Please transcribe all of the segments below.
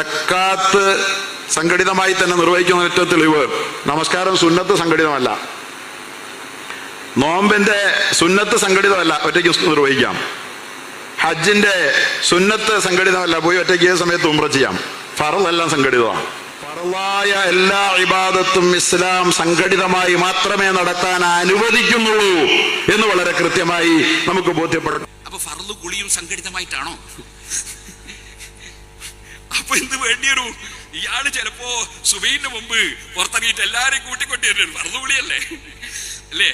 സക്കാത്ത് സംഘടിതമായി തന്നെ നിർവഹിക്കുന്ന ഏറ്റവും തെളിവ്. നമസ്കാരം സുന്നത്ത് സംഘടിതമല്ല. നോമ്പിന്റെ സുന്നത്ത് സംഘടിതമല്ല ഒറ്റയ്ക്ക് നിർവഹിക്കാം. ഹജ്ജിന്റെ സുന്നത്ത് സംഘടിതമല്ല പോയി ഒറ്റയ്ക്ക് ഏത് സമയത്ത് ഉമ്ര ചെയ്യാം. ഫറലെല്ലാം സംഘടിതമാണ്. ഫറലായ എല്ലാ ഇബാദത്തും ഇസ്ലാം സംഘടിതമായി മാത്രമേ നടത്താൻ അനുവദിക്കുന്നുള്ളൂ എന്ന് വളരെ കൃത്യമായി നമുക്ക് ബോധ്യപ്പെടണം. അപ്പൊ ഫർദ് കുളിയും സംഘടിതമായിട്ടാണോ? എന്ത് വേണ്ടിയൊരു? ഇയാൾ ചിലപ്പോ സുബൈന്റെ മുമ്പ് പുറത്തിറങ്ങിയിട്ട് എല്ലാരെയും കൂട്ടിക്കൊണ്ടിരുന്നു പറഞ്ഞു വിളിയല്ലേ അല്ലേ?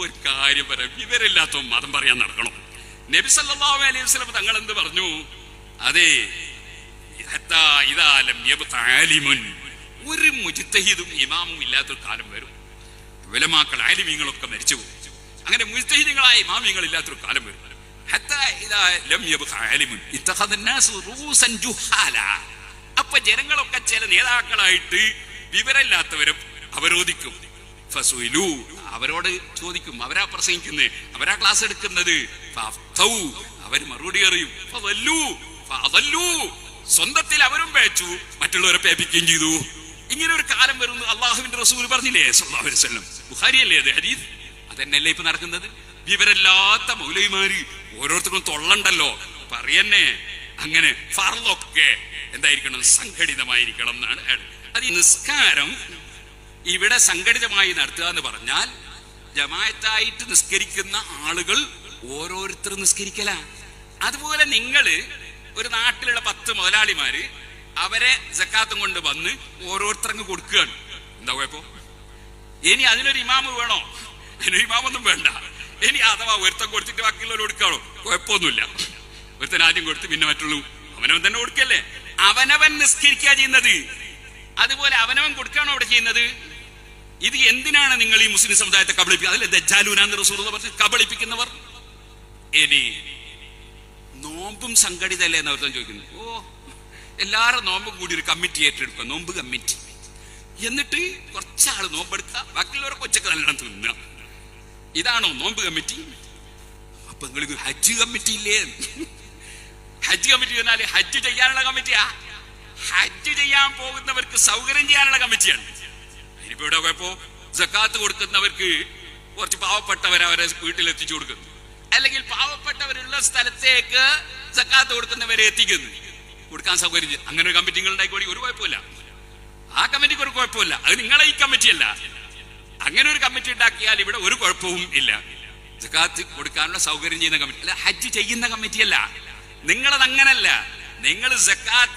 ഒരു കാര്യം പറയാം. വിവരമില്ലാത്ത മതം പറയാൻ നടക്കണം? നബി സല്ലല്ലാഹു അലൈഹി വസല്ലം തങ്ങൾ എന്ത് പറഞ്ഞു? അതെ. ഒരു മുജ്തഹിദും ഇമാമും ഇല്ലാത്തൊരു കാലം വരും. വിലമാക്കൾ ആലിമീങ്ങളൊക്കെ മരിച്ചു പോകും അങ്ങനെ മുജ്തഹിദുകളായ ഇമാമിങ്ങൾ ഇല്ലാത്തൊരു കാലം വരും. ഹത്താ അപ്പൊ ജനങ്ങളൊക്കെ ചില നേതാക്കളായിട്ട് വിവരമില്ലാത്തവരും അവരോധിക്കും. അവരോട് ചോദിക്കും അവരാ പ്രസംഗിക്കുന്നത് അവരാ ക്ലാസ് എടുക്കുന്നത്? അവർ മറുപടി അറിയും സ്വന്തത്തിൽ അവരും വേച്ചു മറ്റുള്ളവരെ പേപ്പിക്കുകയും ചെയ്തു. ഇങ്ങനെ ഒരു കാലം വരുന്നു. അള്ളാഹുവിന്റെ റസൂൽ പറഞ്ഞില്ലേ സല്ലാഹുലം ബുഹാരിയല്ലേ അത് ഹരീദ് അതന്നെയല്ലേ ഇപ്പൊ നടക്കുന്നത്? വിവരല്ലാത്ത മൗലൈമാര് ഓരോരുത്തർക്കും തൊള്ളണ്ടല്ലോ. പറയന്നെ. അങ്ങനെ ഫർദൊക്കെ എന്തായിരിക്കണം? സംഘടിതമായിരിക്കണം എന്നാണ് അത് നിസ്കാരം ഇവിടെ സംഘടിതമായി നടത്തുക എന്ന് പറഞ്ഞാൽ ജമായത്തായിട്ട് നിസ്കരിക്കുന്ന ആളുകൾ ഓരോരുത്തർ നിസ്കരിക്കല. അതുപോലെ നിങ്ങൾ ഒരു നാട്ടിലുള്ള പത്ത് മുതലാളിമാര് അവരെ ജക്കാത്തും കൊണ്ട് വന്ന് ഓരോരുത്തർക്ക് കൊടുക്കുകയാണ്. എന്താ കുഴപ്പം? ഇനി അതിനൊരു ഇമാമ് വേണോ? അതിനൊരു ഇമാമൊന്നും വേണ്ട. ഇനി അഥവാ ഒരുത്തം കൊടുത്തിട്ട് ബാക്കിയുള്ളവർ കൊടുക്കാണോ? കുഴപ്പമൊന്നുമില്ല. ഒരുത്തൻ ആദ്യം കൊടുത്ത് പിന്നെ മറ്റുള്ളൂ. അവനവൻ തന്നെ കൊടുക്കല്ലേ? അവനവൻ നിസ്കരിക്കുക ചെയ്യുന്നത്. അതുപോലെ അവനവൻ കൊടുക്കാണോ അവിടെ ചെയ്യുന്നത്? ഇത് എന്തിനാണ് നിങ്ങൾ ഈ മുസ്ലിം സമുദായത്തെ കബളിപ്പിക്കുക അതല്ലേ ദജ്ജാലൂനാന്ന് പറഞ്ഞ് കബളിപ്പിക്കുന്നവർ? ഇനി നോമ്പും സംഘടിതല്ലേ എന്ന് അവർത്തം ചോദിക്കുന്നു ഓ എല്ലാവരും നോമ്പും കൂടി ഒരു കമ്മിറ്റി ഏറ്റെടുക്കുക. നോമ്പ് കമ്മിറ്റി. എന്നിട്ട് കുറച്ചാൾ നോമ്പെടുക്കുക. ബാക്കിയുള്ളവരെ കൊച്ചൊക്കെ നല്ലോണം തിന്നുക. ഇതാണോ നോമ്പ് കമ്മിറ്റി? അപ്പൊ നിങ്ങൾക്ക് ഹജ്ജ് കമ്മിറ്റി ഇല്ലേ? ഹജ്ജ് കമ്മിറ്റി എന്നാൽ ഹജ്ജ് ചെയ്യാനുള്ള കമ്മിറ്റിയാ. ഹജ്ജ് ചെയ്യാൻ പോകുന്നവർക്ക് സൗകര്യം ചെയ്യാനുള്ള കമ്മിറ്റിയാണ്. ഇനിയിപ്പോ ഇവിടെ പോയപ്പോ ജക്കാത്ത് കൊടുക്കുന്നവർക്ക് കുറച്ച് പാവപ്പെട്ടവരെ അവരെ വീട്ടിലെത്തിച്ചു കൊടുക്കുന്നു. അല്ലെങ്കിൽ പാവപ്പെട്ടവരുള്ള സ്ഥലത്തേക്ക് ജക്കാത്ത് കൊടുക്കുന്നവരെ എത്തിക്കുന്നു. കൊടുക്കാൻ സൗകര്യം അങ്ങനെ ഒരു കമ്മിറ്റി ഉണ്ടായിക്കോടി ഒരു കുഴപ്പമില്ല. ആ കമ്മിറ്റിക്ക് ഒരു കുഴപ്പമില്ല. അത് നിങ്ങളെ ഈ കമ്മിറ്റിയല്ല. അങ്ങനെ ഒരു കമ്മിറ്റി ഉണ്ടാക്കിയാൽ ഇവിടെ ഒരു കുഴപ്പവും ഇല്ല. ജക്കാത്ത് കൊടുക്കാനുള്ള സൗകര്യം ചെയ്യുന്ന കമ്മിറ്റി അല്ല ഹജ്ജ് ചെയ്യുന്ന കമ്മിറ്റിയല്ല നിങ്ങളത് അങ്ങനല്ല. നിങ്ങൾ ജക്കാത്ത്